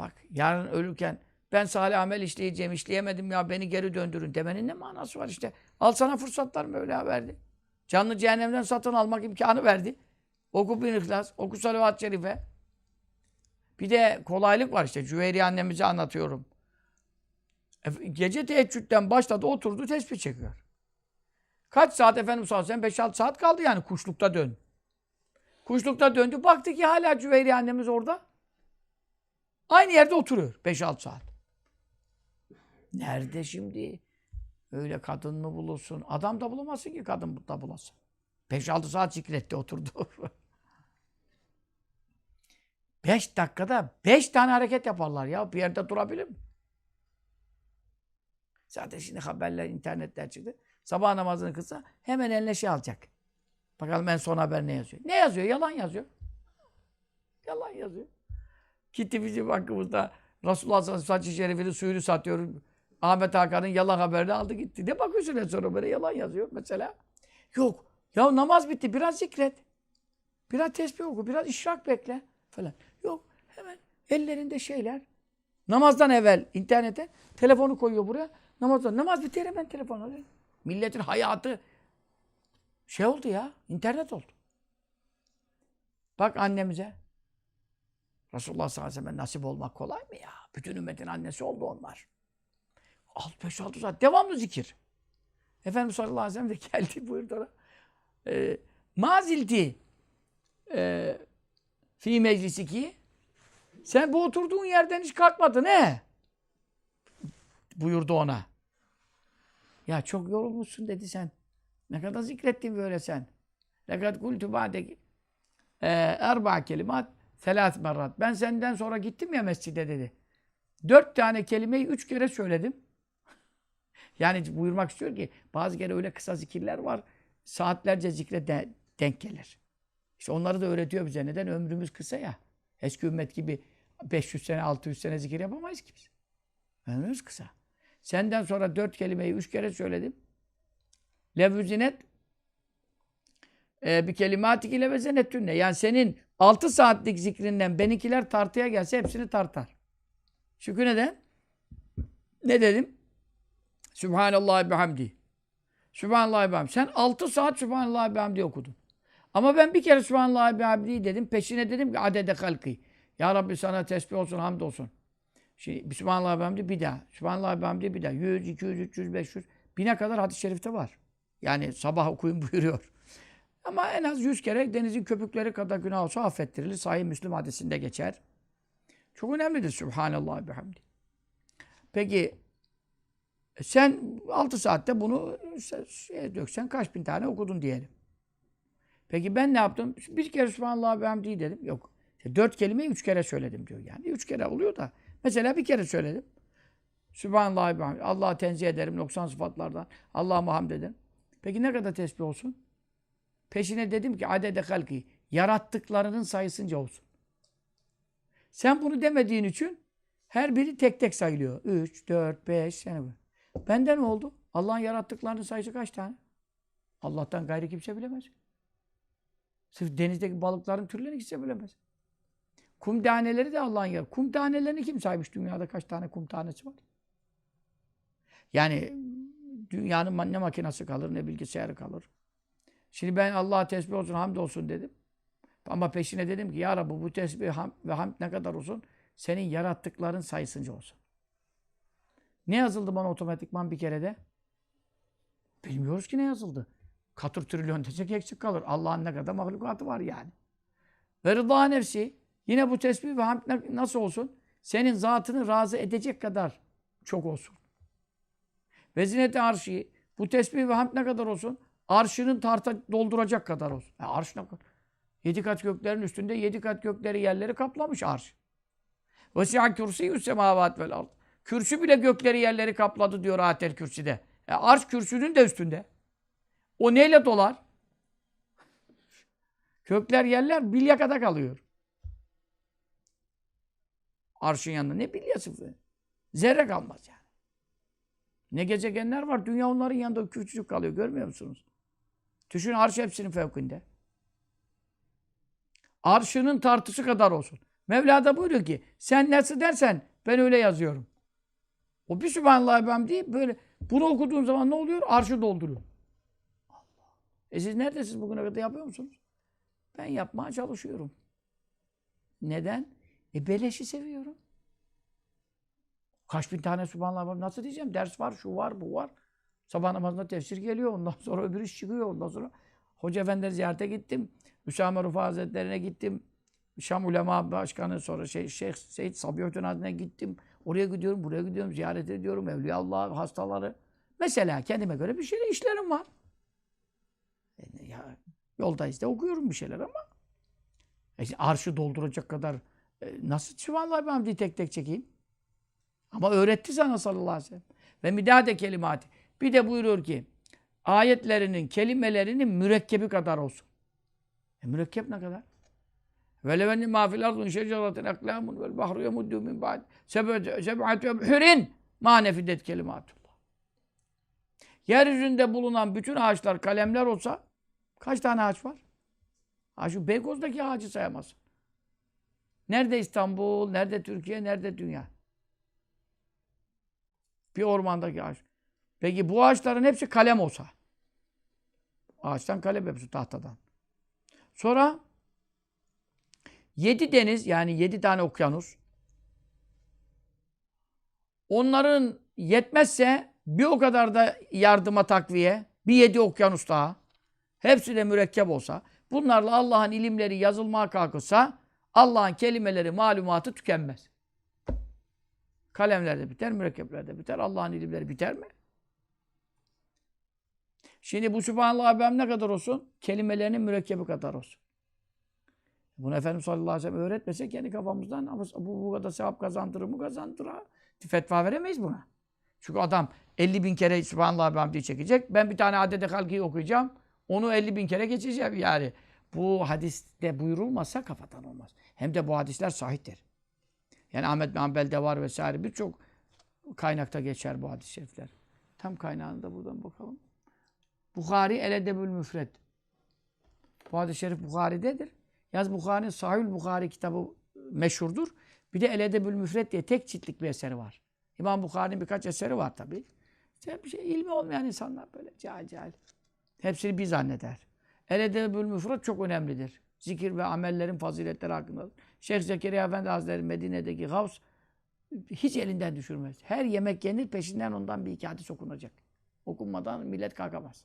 Bak yarın ölürken ben salih amel işleyeceğim, işleyemedim ya beni geri döndürün demenin ne manası var işte. Al sana fırsatlar Mevla verdi. Canlı cehennemden satın almak imkanı verdi. Oku bin ihlas, oku salavat-ı şerife. Bir de kolaylık var işte. Cüveyri annemize anlatıyorum. E, Gece teheccüden başladı, oturdu, tesbih çekiyor. Kaç saat efendim sallallahu aleyhi ve sellem? 5-6 saat kaldı yani kuşlukta dön. Kuşlukta döndü. Baktı ki hala Cüveyri annemiz orada. Aynı yerde oturuyor 5-6 saat. Nerede şimdi? Öyle kadın mı bulursun? Adam da bulamazsın ki kadın da bulasın. 5-6 saat zikretti oturdu. 5 dakikada 5 tane hareket yaparlar ya. Bir yerde durabilir mi? Zaten şimdi haberler, internetler çıktı. Sabah namazını kılsa hemen eline şey alacak. Bakalım en son haber ne yazıyor? Ne yazıyor? Yalan yazıyor. Yalan yazıyor. Gitti bizim hakkımızda Resulullah sallallahu sellem şerifinin suyunu satıyor. Ahmet Hakan'ın yalan haberini aldı gitti. Ne bakıyorsun en sonra böyle yalan yazıyor mesela. Yok. Ya namaz bitti. Biraz zikret. Biraz tesbih oku. Biraz işrak bekle. Falan. Yok. Hemen ellerinde şeyler. Namazdan evvel internete telefonu koyuyor buraya. Namazdan. Namaz bitti hemen telefon alıyor. Milletin hayatı şey oldu ya. internet oldu. Bak annemize. Resulullah sallallahu aleyhi ve sellem nasip olmak kolay mı ya? Bütün ümmetin annesi oldu onlar. 5-6 saat devamlı zikir. Efendimiz sallallahu aleyhi ve sellem de geldi buyurdu ona. E, mazilti e, fi meclisiki sen bu oturduğun yerden hiç kalkmadın he? Buyurdu ona. Ya çok yorulmuşsun dedi sen. Ne kadar zikrettin böyle sen. Lekad kultu ba'deki erba kelimat selas merrat. Ben senden sonra gittim ya mescide dedi. Dört tane kelimeyi üç kere söyledim. yani buyurmak istiyor ki bazı kere öyle kısa zikirler var. Saatlerce zikre de, denk gelir. İşte onları da öğretiyor bize. Neden? Ömrümüz kısa ya. Eski ümmet gibi 500 sene, 600 sene zikir yapamayız ki biz. Ömrümüz kısa. Senden sonra dört kelimeyi üç kere söyledim. Levüzinet e, bir kelimatik ile vezenettünne. Yani senin altı saatlik zikrinden benimkiler tartıya gelse hepsini tartar. Çünkü neden? Ne dedim? Sübhanallah bihamdi. Sübhanallah bihamdi. Sen altı saat Sübhanallah bihamdi okudun. Ama ben bir kere Sübhanallah bihamdi dedim. Peşine dedim ki adede halkı. Ya Rabbi sana tesbih olsun, hamd olsun. Şimdi Sübhanallah bihamdi bir daha. Sübhanallah bihamdi bir daha. 100, 200, 300, 500. Bine kadar hadis-i şerifte var. Yani sabah okuyun buyuruyor. Ama en az yüz kere denizin köpükleri kadar günah olsa affettirilir. Sahih Müslüm hadisinde geçer. Çok önemlidir Sübhanallah bihamdi. Peki e, sen 6 saatte bunu şey döksen kaç bin tane okudun diyelim. Peki ben ne yaptım? Bir kere Sübhanallah bihamdi dedim. Yok. İşte dört kelimeyi üç kere söyledim diyor yani. Üç kere oluyor da. Mesela bir kere söyledim. Sübhanallah bihamdi. Allah'a tenzih ederim 90 sıfatlardan. Allah'a hamd ederim. Peki ne kadar tesbih olsun? Peşine dedim ki adede halki yarattıklarının sayısınca olsun. Sen bunu demediğin için her biri tek tek sayılıyor. 3, 4, 5 sene bu. Bende ne oldu? Allah'ın yarattıklarının sayısı kaç tane? Allah'tan gayrı kimse bilemez. Sırf denizdeki balıkların türlerini kimse bilemez. Kum taneleri de Allah'ın yarattığı. Kum tanelerini kim saymış? Dünyada kaç tane kum tanesi var? Yani dünyanın ne makinesi kalır ne bilgisayarı kalır. Şimdi ben Allah'a tesbih olsun, hamd olsun dedim. Ama peşine dedim ki ya Rabbi bu tesbih ham ve hamd ne kadar olsun? Senin yarattıkların sayısınca olsun. Ne yazıldı bana otomatikman bir kerede? Bilmiyoruz ki ne yazıldı. Katır trilyon desek eksik kalır. Allah'ın ne kadar mahlukatı var yani. Ve rıza nefsi. Yine bu tesbih ve hamd nasıl olsun? Senin zatını razı edecek kadar çok olsun. Ve zineti arşi. Bu tesbih ve hamd ne kadar olsun? Arşının tarta dolduracak kadar olsun. E arş ne kadar? Yedi kat göklerin üstünde yedi kat gökleri yerleri kaplamış arş. Ve siyah kürsüyü semavat vel ard. Kürsü bile gökleri yerleri kapladı diyor ayetel kürsüde. E arş kürsünün de üstünde. O neyle dolar? Kökler yerler bilyakada kalıyor. Arşın yanında ne bilyası? Zerre kalmaz yani. Ne gezegenler var. Dünya onların yanında küçücük kalıyor. Görmüyor musunuz? Düşün arş hepsinin fevkinde. Arşının tartısı kadar olsun. Mevla da buyuruyor ki sen nasıl dersen ben öyle yazıyorum. O bir Sübhanallah ben deyip böyle bunu okuduğun zaman ne oluyor? Arşı dolduruyor. Allah. E siz neredesiniz bugüne kadar yapıyor musunuz? Ben yapmaya çalışıyorum. Neden? E beleşi seviyorum. Kaç bin tane Sübhanallah var. Nasıl diyeceğim? Ders var, şu var, bu var. Sabah namazında tefsir geliyor. Ondan sonra öbür iş çıkıyor. Ondan sonra Hoca Efendileri ziyarete gittim. Hüsame Rufa Hazretleri'ne gittim. Şam Ulema Başkanı sonra şey, Şeyh Seyyid Sabihattin Hazretleri'ne gittim. Oraya gidiyorum, buraya gidiyorum, ziyaret ediyorum. Evliya Allah, hastaları. Mesela kendime göre bir şeyler işlerim var. E, ya, yoldayız da okuyorum bir şeyler ama e, işte arşı dolduracak kadar e, nasıl Sübhanallah ben hamdi tek tek çekeyim? Ama öğretti sana sallallahu aleyhi ve sellem. Ve midade kelimati. Bir de buyuruyor ki ayetlerinin, kelimelerinin mürekkebi kadar olsun. E mürekkep ne kadar? Ve levenni mafil ardun şeceratin aklamun vel bahru yemuddu min ba'd seb'atü ebhürin ma nefidet kelimatullah. Yeryüzünde bulunan bütün ağaçlar kalemler olsa kaç tane ağaç var? Ha şu Beykoz'daki ağacı sayamazsın. Nerede İstanbul, nerede Türkiye, nerede dünya? Bir ormandaki ağaç. Peki bu ağaçların hepsi kalem olsa. Ağaçtan kalem hepsi tahtadan. Sonra yedi deniz yani yedi tane okyanus. Onların yetmezse bir o kadar da yardıma takviye. Bir yedi okyanus daha. Hepsi de mürekkep olsa. Bunlarla Allah'ın ilimleri yazılmaya kalkılsa Allah'ın kelimeleri, malumatı tükenmez. Kalemler de biter, mürekkepler de biter. Allah'ın ilimleri biter mi? Şimdi bu Sübhanallah ben ne kadar olsun? Kelimelerinin mürekkebi kadar olsun. Bunu Efendimiz sallallahu aleyhi ve sellem öğretmese kendi kafamızdan bu, bu kadar sevap kazandırır mı kazandırır. Fetva veremeyiz buna. Çünkü adam 50 bin kere Sübhanallah hamdi çekecek. Ben bir tane adede halkiyi okuyacağım. Onu 50 bin kere geçeceğim yani. Bu hadiste buyurulmazsa kafadan olmaz. Hem de bu hadisler sahihtir. Yani Ahmet Hanbel'de var vesaire birçok kaynakta geçer bu hadis-i şerifler. Tam kaynağını da buradan bakalım. Bukhari El Edebül Müfred. Bu hadis-i şerif Bukhari'dedir. Yaz Bukhari'nin Sahih Bukhari kitabı meşhurdur. Bir de El Edebül Müfred diye tek ciltlik bir eseri var. İmam Bukhari'nin birkaç eseri var tabi. İşte bir şey ilmi olmayan insanlar böyle cahil cahil. Hepsini bir zanneder. El Edebül Müfred çok önemlidir. Zikir ve amellerin faziletleri hakkında. Şeyh Zekeriya Efendi Hazretleri Medine'deki Gavs hiç elinden düşürmez. Her yemek yenir peşinden ondan bir iki hadis okunacak. Okunmadan millet kalkamaz.